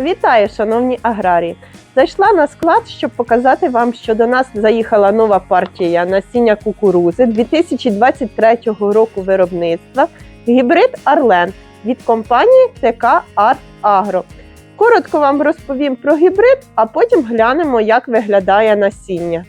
Вітаю, шановні аграрії! Зайшла на склад, щоб показати вам, що до нас заїхала нова партія насіння кукурузи 2023 року виробництва гібрид Арлен від компанії ТК Арт Агро. Коротко вам розповім про гібрид, а потім глянемо, як виглядає насіння.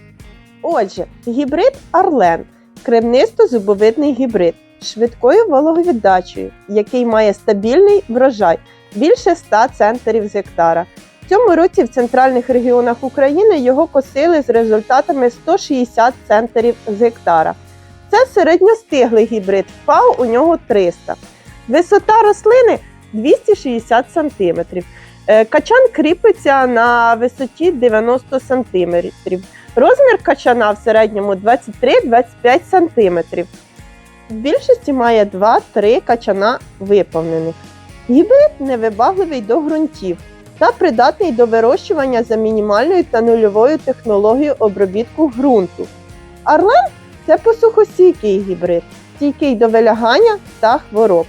Отже, гібрид Арлен кремнисто-зубовидний гібрид швидкою вологовіддачею, який має стабільний врожай більше 100 центрів з гектара. В цьому році в центральних регіонах України його косили з результатами 160 центрів з гектара. Це середньостиглий гібрид, ФАО у нього 300. Висота рослини 260 см. Качан кріпиться на висоті 90 см. Розмір качана в середньому 23-25 см. В більшості має 2-3 качана виповнених. Гібрид невибагливий до ґрунтів та придатний до вирощування за мінімальною та нульовою технологією обробітку ґрунту. Арлен це посухостійкий гібрид, стійкий до вилягання та хвороб.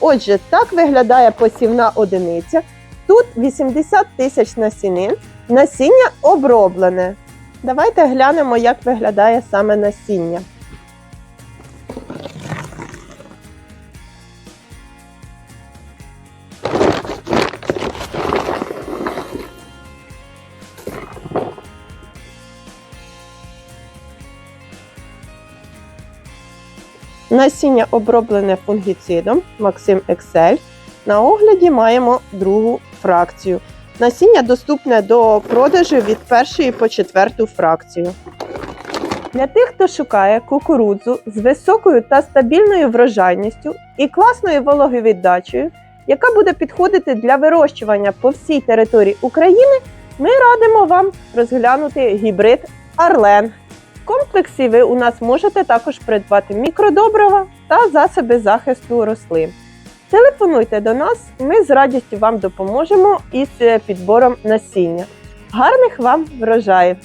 Отже, так виглядає посівна одиниця. Тут 80 тисяч насінин, насіння оброблене. Давайте глянемо, як виглядає саме насіння. Насіння оброблене фунгіцидом Максим Excel. На огляді маємо другу фракцію. Насіння доступне до продажу від першої по четверту фракцію. Для тих, хто шукає кукурудзу з високою та стабільною врожайністю і класною вологовіддачею, яка буде підходити для вирощування по всій території України, ми радимо вам розглянути гібрид Арлен. Комплексі ви у нас можете також придбати мікродобрива та засоби захисту рослин. Телефонуйте до нас, ми з радістю вам допоможемо із е, підбором насіння. Гарних вам врожаїв!